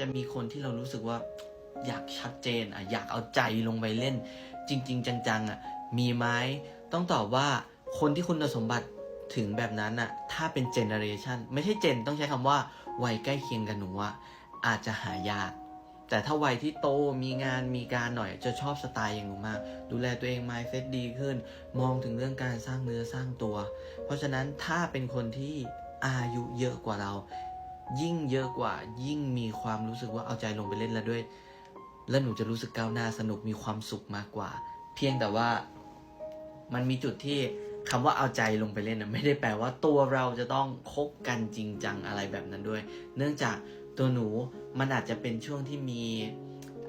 จะมีคนที่เรารู้สึกว่าอยากชัดเจนอะอยากเอาใจลงไปเล่น จริง ๆ จังๆอะมีไหมต้องตอบว่าคนที่คุณสมบัติถึงแบบนั้นอะถ้าเป็นเจเนอเรชันไม่ใช่เจนต้องใช้คำว่าวัยใกล้เคียงกันหนูอะอาจจะหายาก แต่ถ้าวัยที่โตมีงานมีการหน่อยจะชอบสไตล์อย่างหนูมาก ดูแลตัวเอง mindset ดีขึ้น มองถึงเรื่องการสร้างเนื้อสร้างตัว เพราะฉะนั้นถ้าเป็นคนที่อายุเยอะกว่าเรา ยิ่งเยอะกว่ายิ่งมีความรู้สึกว่าเอาใจลงไปเล่นแล้วด้วย แล้วหนูจะรู้สึกก้าวหน้าสนุกมีความสุขมากกว่า เพียงแต่ว่ามันมีจุดที่คำว่าเอาใจลงไปเล่นนะไม่ได้แปลว่าตัวเราจะต้องคบกันจริงจังอะไรแบบนั้นด้วย เนื่องจากตัวหนูมันอาจจะเป็นช่วงที่มี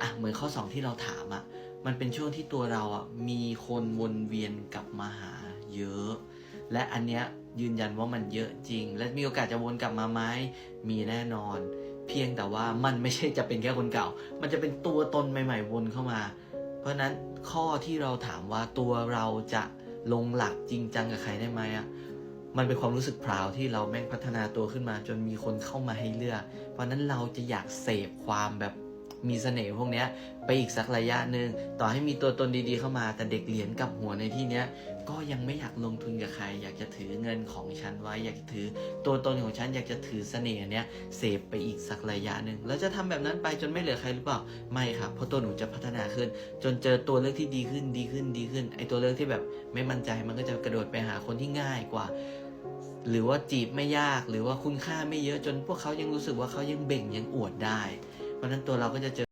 อะเหมือนข้อสองที่เราถามอะ่ะมันเป็นช่วงที่ตัวเราอะ่ะมีคนวนเวียนกลับมาหาเยอะ และอันเนี้ยยืนยันว่ามันเยอะจริง และมีโอกาสจะวนกลับมาไหมมีแน่นอน เพียงแต่ว่ามันไม่ใช่จะเป็นแค่คนเก่า มันจะเป็นตัวตนใหม่ ๆ วนเข้ามา เพราะนั้นข้อที่เราถามว่าตัวเราจะลงหลักจริงจังกับใครได้ไหมอะมันเป็นความรู้สึกพราวที่เราแม่งพัฒนาตัวขึ้นมา จนมีคนเข้ามาให้เลือก เพราะนั้นเราจะอยากเสพความแบบ มีเสน่ห์พวกนี้ไปอีกสักระยะหนึ่งต่อให้มีตัวตนดีๆเข้ามา แต่เด็กเหรียญกับหัวในที่เนี้ยก็ยังไม่อยากลงทุนกับใคร อยากจะถือเงินของฉันไว้ อยากถือตัวตนของฉันอยากจะถือเสน่ห์อันเนี้ยเสพไปอีกสักระยะหนึ่งแล้วจะทำแบบนั้นไปจนไม่เหลือใครหรือเปล่าไม่ครับเพราะตัวหนูจะพัฒนาขึ้น จนเจอตัวเลือกที่ดีขึ้นดีขึ้นดีขึ้นไอตัวเลือกที่แบบไม่มั่นใจมันก็จะกระโดดไปหาคนที่ง่ายกว่าหรือว่าจีบไม่ยากหรือว่าคุณค่าไม่เยอะจนพวกเขายังรู้สึกว่าเขายังเบ่งยังอวดได้ เพราะฉะนั้นตัวเราก็จะเจอ